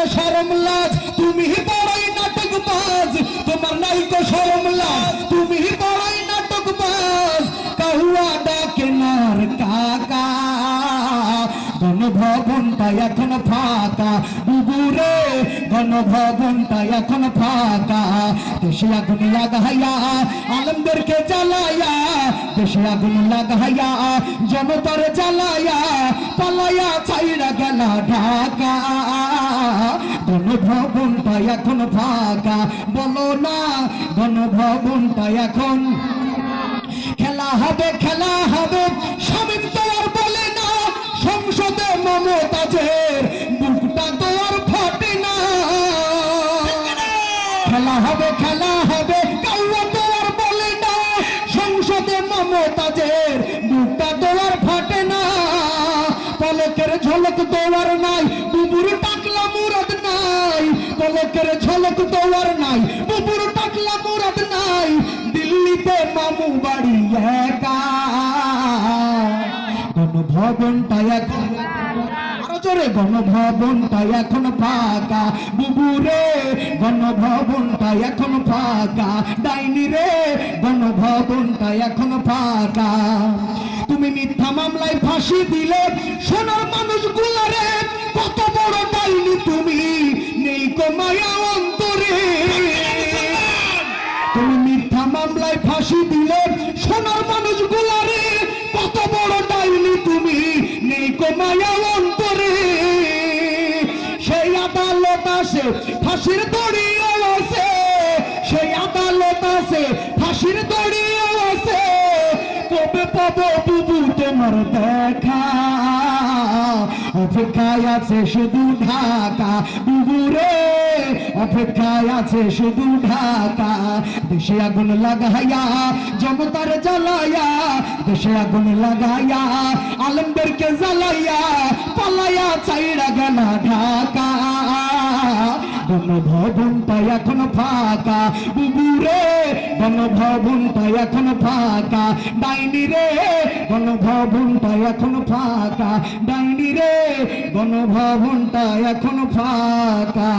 তো শরম লাজ নাটক বাজ। তোমার তুমি বড়ই নাটক বাজ। কাহুয়া ডাকে নার কাকা, গণভবনটা এখন ফাঁকা। বুবুরে, গণভবনটা এখন ফাঁকা। দেশে আগুন লাগাইয়া জনতার জ্বালাইয়া, পালাইয়া ছাইরা গেল ঢাকা। গণভবনটা এখন ফাঁকা। বলো না গণভবনটা এখন খেলা হবে খেলা হবে। স্বামীর তো আর বলে না, সংসদে মমতাজের বুকটা তো আর ফাটে না। খেলা হবে খেলা হবে কাউয়া তো আর বলে না, সংসদে মমতাজের বুকটা তো আর ফাটে না। পলকের ঝলক তো আর নাই পলকের ঝলক তো নাই বুবুর টাকলা মুরাদ নাই, দিল্লিতে মামু বাড়ি একা। গণভবনটা এখন আরও জোরে, গণভবনটা এখন ফাঁকা। বুবুরে, গণভবনটা এখন ফাঁকা। ডাইনি রে, গণভবনটা এখন ফাঁকা। তুমি মিথ্যা মামলায় ফাঁসি দিলে, সোনার মানুষ গুলারে মিথ্যা মামলায় ফাঁসি দিলে সোনার কত বড় ডাইনি তুমি, নেই অন্তরে। সেই আদালত আছে, ফাঁসির দড়িও আছে। সেই আদালত আছে, ফাঁসির দড়িও আছে। কবে পাবো বুবু তোমার দেখা? অপেক্ষায় আছে শুধু ঢাকা। বুবুরে অপেক্ষায় আছে শুধু ঢাকা। দেশে আগুন লাগাইয়া জনতার জ্বালাইয়া, দেশে আগুন লাগাইয়া, আলমদেরকে জ্বালাইয়া, পালাইয়া চাইরা গেল ঢাকা। গণভবনটা এখন ফাঁকা, বুবুরে গণভবনটা এখন ফাঁকা। ডাইনি রে গণভবনটা এখন ফাঁকা। ডাইনি রে গণভবনটা এখন ফাঁকা।